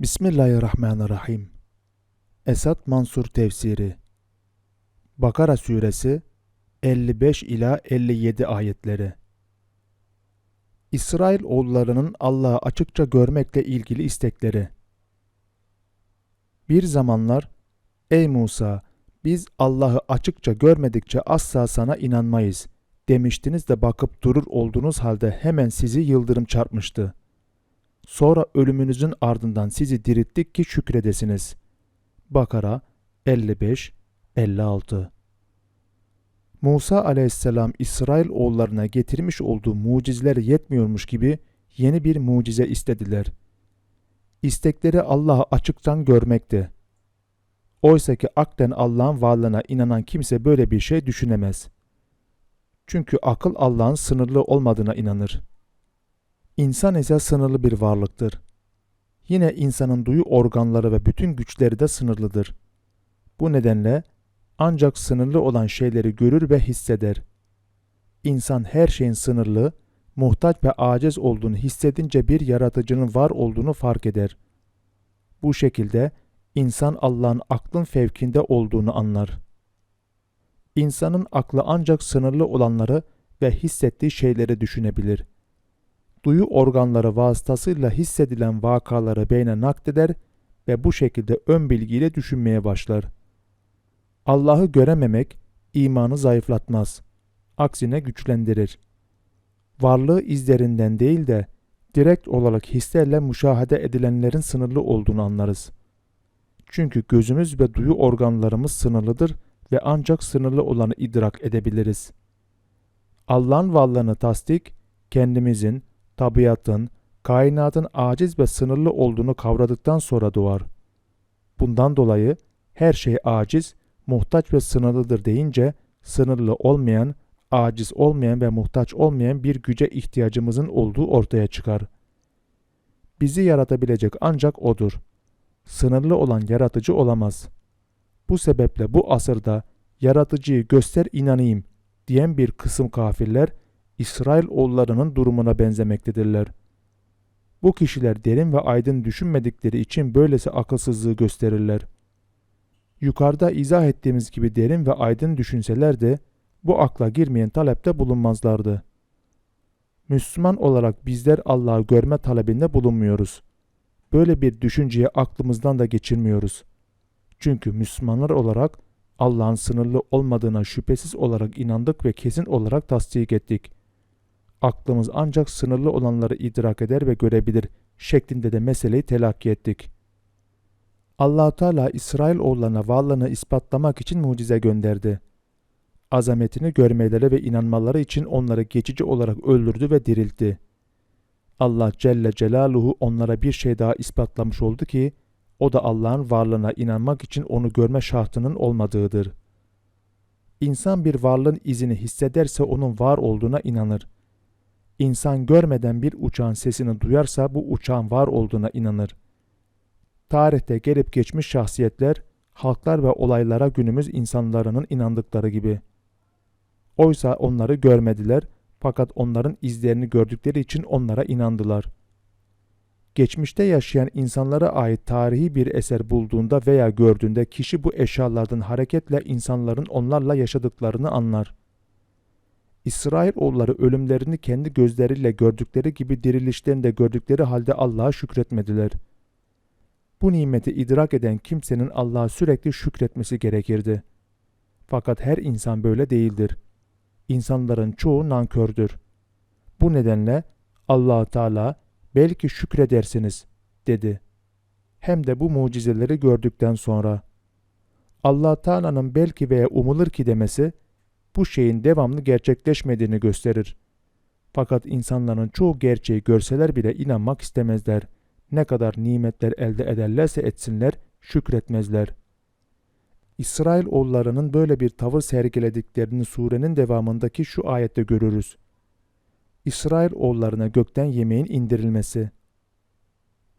Bismillahirrahmanirrahim. Esat Mansur Tefsiri Bakara Suresi 55 ila 57 ayetleri İsrail oğullarının Allah'ı açıkça görmekle ilgili istekleri Bir zamanlar Ey Musa biz Allah'ı açıkça görmedikçe asla sana inanmayız demiştiniz de bakıp durur olduğunuz halde hemen sizi yıldırım çarpmıştı. Sonra ölümünüzün ardından sizi dirilttik ki şükredesiniz. Bakara 55 56 Musa aleyhisselam İsrail oğullarına getirmiş olduğu mucizeler yetmiyormuş gibi yeni bir mucize istediler. İstekleri Allah'ı açıktan görmekti. Oysa ki aklen Allah'ın varlığına inanan kimse böyle bir şey düşünemez. Çünkü akıl Allah'ın sınırlı olmadığına inanır. İnsan ise sınırlı bir varlıktır. Yine insanın duyu organları ve bütün güçleri de sınırlıdır. Bu nedenle ancak sınırlı olan şeyleri görür ve hisseder. İnsan her şeyin sınırlı, muhtaç ve aciz olduğunu hissedince bir yaratıcının var olduğunu fark eder. Bu şekilde insan Allah'ın aklın fevkinde olduğunu anlar. İnsanın aklı ancak sınırlı olanları ve hissettiği şeyleri düşünebilir. Duyu organları vasıtasıyla hissedilen vakaları beyne nakleder ve bu şekilde ön bilgiyle düşünmeye başlar. Allah'ı görememek imanı zayıflatmaz. Aksine güçlendirir. Varlığı izlerinden değil de direkt olarak hislerle müşahede edilenlerin sınırlı olduğunu anlarız. Çünkü gözümüz ve duyu organlarımız sınırlıdır ve ancak sınırlı olanı idrak edebiliriz. Allah'ın varlığını tasdik, kendimizin, tabiatın, kainatın aciz ve sınırlı olduğunu kavradıktan sonra doğar. Bundan dolayı her şey aciz, muhtaç ve sınırlıdır deyince sınırlı olmayan, aciz olmayan ve muhtaç olmayan bir güce ihtiyacımızın olduğu ortaya çıkar. Bizi yaratabilecek ancak O'dur. Sınırlı olan yaratıcı olamaz. Bu sebeple bu asırda yaratıcıyı göster inanayım diyen bir kısım kafirler İsrail oğullarının durumuna benzemektedirler. Bu kişiler derin ve aydın düşünmedikleri için böylesi akılsızlığı gösterirler. Yukarıda izah ettiğimiz gibi derin ve aydın düşünseler de bu akla girmeyen talepte bulunmazlardı. Müslüman olarak bizler Allah'ı görme talebinde bulunmuyoruz. Böyle bir düşünceye aklımızdan da geçirmiyoruz. Çünkü Müslümanlar olarak Allah'ın sınırlı olmadığına şüphesiz olarak inandık ve kesin olarak tasdik ettik. Aklımız ancak sınırlı olanları idrak eder ve görebilir şeklinde de meseleyi telakki ettik. allah Teala İsrail oğullarına varlığını ispatlamak için mucize gönderdi. Azametini görmeleri ve inanmaları için onları geçici olarak öldürdü ve diriltti. Allah Celle Celaluhu onlara bir şey daha ispatlamış oldu ki, o da Allah'ın varlığına inanmak için onu görme şartının olmadığıdır. İnsan bir varlığın izini hissederse onun var olduğuna inanır. İnsan görmeden bir uçağın sesini duyarsa bu uçağın var olduğuna inanır. Tarihte gelip geçmiş şahsiyetler, halklar ve olaylara günümüz insanlarının inandıkları gibi. Oysa onları görmediler fakat onların izlerini gördükleri için onlara inandılar. Geçmişte yaşayan insanlara ait tarihi bir eser bulduğunda veya gördüğünde kişi bu eşyalardan hareketle insanların onlarla yaşadıklarını anlar. İsrail oğulları ölümlerini kendi gözleriyle gördükleri gibi dirilişlerini de gördükleri halde Allah'a şükretmediler. Bu nimeti idrak eden kimsenin Allah'a sürekli şükretmesi gerekirdi. Fakat her insan böyle değildir. İnsanların çoğu nankördür. Bu nedenle allah Teala belki şükredersiniz dedi. Hem de bu mucizeleri gördükten sonra. allah Teala'nın belki veya umulur ki demesi bu şeyin devamlı gerçekleşmediğini gösterir. Fakat insanların çoğu gerçeği görseler bile inanmak istemezler. Ne kadar nimetler elde ederlerse etsinler şükretmezler. İsrail oğullarının böyle bir tavır sergilediklerini surenin devamındaki şu ayette görürüz. İsrail oğullarına gökten yemeğin indirilmesi.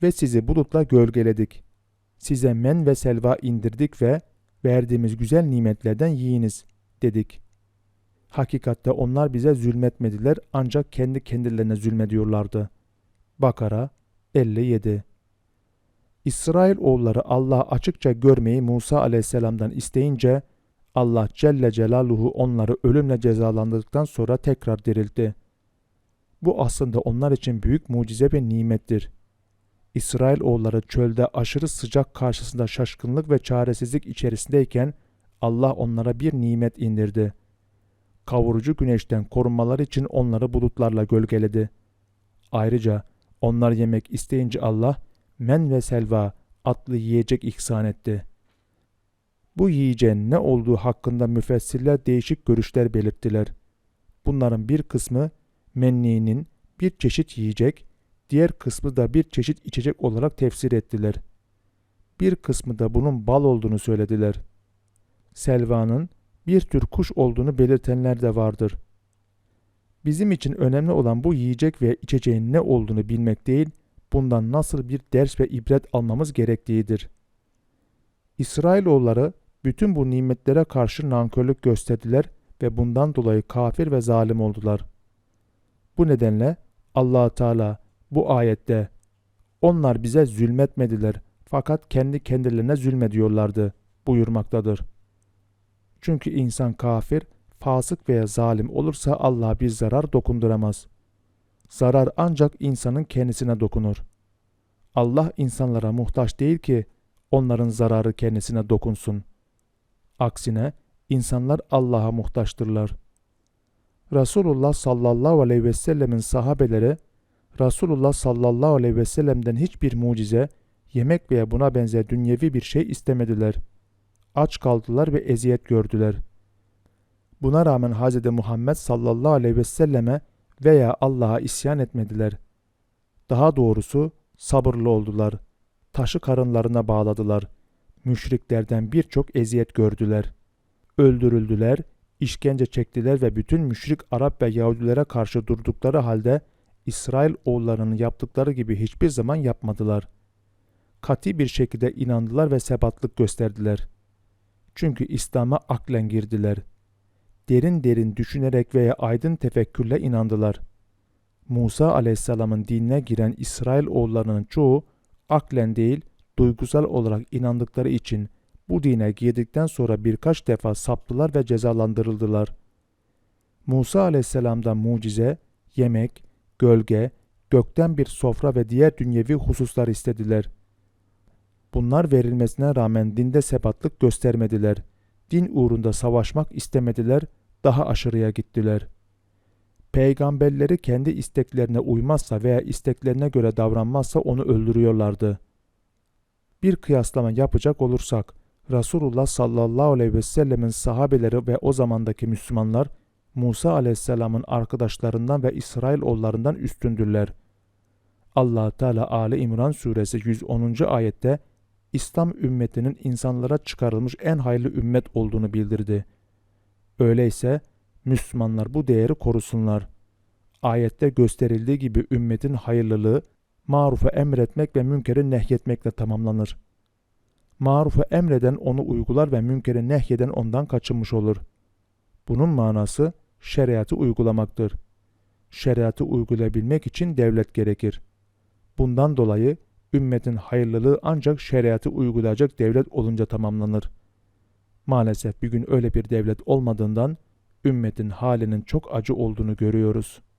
Ve sizi bulutla gölgeledik. Size men ve selva indirdik ve verdiğimiz güzel nimetlerden yiyiniz dedik. Hakikatte onlar bize zulmetmediler ancak kendi kendilerine zulmediyorlardı. Bakara 57 İsrail oğulları Allah'ı açıkça görmeyi Musa aleyhisselamdan isteyince Allah Celle Celaluhu onları ölümle cezalandırdıktan sonra tekrar diriltti. Bu aslında onlar için büyük mucize ve nimettir. İsrail oğulları çölde aşırı sıcak karşısında şaşkınlık ve çaresizlik içerisindeyken Allah onlara bir nimet indirdi. Kavurucu güneşten korunmaları için onları bulutlarla gölgeledi. Ayrıca onlar yemek isteyince Allah men ve selva adlı yiyecek ihsan etti. Bu yiyeceğin ne olduğu hakkında müfessirler değişik görüşler belirttiler. Bunların bir kısmı menninin bir çeşit yiyecek, diğer kısmı da bir çeşit içecek olarak tefsir ettiler. Bir kısmı da bunun bal olduğunu söylediler. Selvanın bir tür kuş olduğunu belirtenler de vardır. Bizim için önemli olan bu yiyecek ve içeceğin ne olduğunu bilmek değil, bundan nasıl bir ders ve ibret almamız gerektiğidir. İsrailoğulları bütün bu nimetlere karşı nankörlük gösterdiler ve bundan dolayı kafir ve zalim oldular. Bu nedenle allah Teala bu ayette onlar bize zulmetmediler fakat kendi kendilerine zulmediyorlardı buyurmaktadır. Çünkü insan kafir, fasık veya zalim olursa Allah'a bir zarar dokunduramaz. Zarar ancak insanın kendisine dokunur. Allah insanlara muhtaç değil ki onların zararı kendisine dokunsun. Aksine insanlar Allah'a muhtaçtırlar. Resulullah sallallahu aleyhi ve sellemin sahabeleri Resulullah sallallahu aleyhi ve sellem'den hiçbir mucize, yemek veya buna benzer dünyevi bir şey istemediler. Aç kaldılar ve eziyet gördüler. Buna rağmen Hz. Muhammed sallallahu aleyhi ve selleme veya Allah'a isyan etmediler. Daha doğrusu sabırlı oldular. Taşı karınlarına bağladılar. Müşriklerden birçok eziyet gördüler. Öldürüldüler, işkence çektiler ve bütün müşrik Arap ve Yahudilere karşı durdukları halde İsrail oğullarının yaptıkları gibi hiçbir zaman yapmadılar. Kati bir şekilde inandılar ve sebatlık gösterdiler. Çünkü İslam'a aklen girdiler. Derin derin düşünerek veya aydın tefekkürle inandılar. Musa aleyhisselamın dinine giren İsrail oğullarının çoğu aklen değil, duygusal olarak inandıkları için bu dine girdikten sonra birkaç defa saptılar ve cezalandırıldılar. Musa aleyhisselamdan mucize, yemek, gölge, gökten bir sofra ve diğer dünyevi hususlar istediler. Bunlar verilmesine rağmen dinde sebatlık göstermediler. Din uğrunda savaşmak istemediler, daha aşırıya gittiler. Peygamberleri kendi isteklerine uymazsa veya isteklerine göre davranmazsa onu öldürüyorlardı. Bir kıyaslama yapacak olursak, Resulullah sallallahu aleyhi ve sellemin sahabeleri ve o zamandaki Müslümanlar Musa aleyhisselamın arkadaşlarından ve İsrail oğullarından üstündürler. allah Teala Ali İmran suresi 110. ayette İslam ümmetinin insanlara çıkarılmış en hayırlı ümmet olduğunu bildirdi. Öyleyse Müslümanlar bu değeri korusunlar. Ayette gösterildiği gibi ümmetin hayırlılığı marufu emretmek ve münkeri nehyetmekle tamamlanır. Marufu emreden onu uygular ve münkeri nehyeden ondan kaçınmış olur. Bunun manası şeriatı uygulamaktır. Şeriatı uygulayabilmek için devlet gerekir. Bundan dolayı ümmetin hayırlılığı ancak şeriatı uygulayacak devlet olunca tamamlanır. Maalesef bir gün öyle bir devlet olmadığından ümmetin halinin çok acı olduğunu görüyoruz.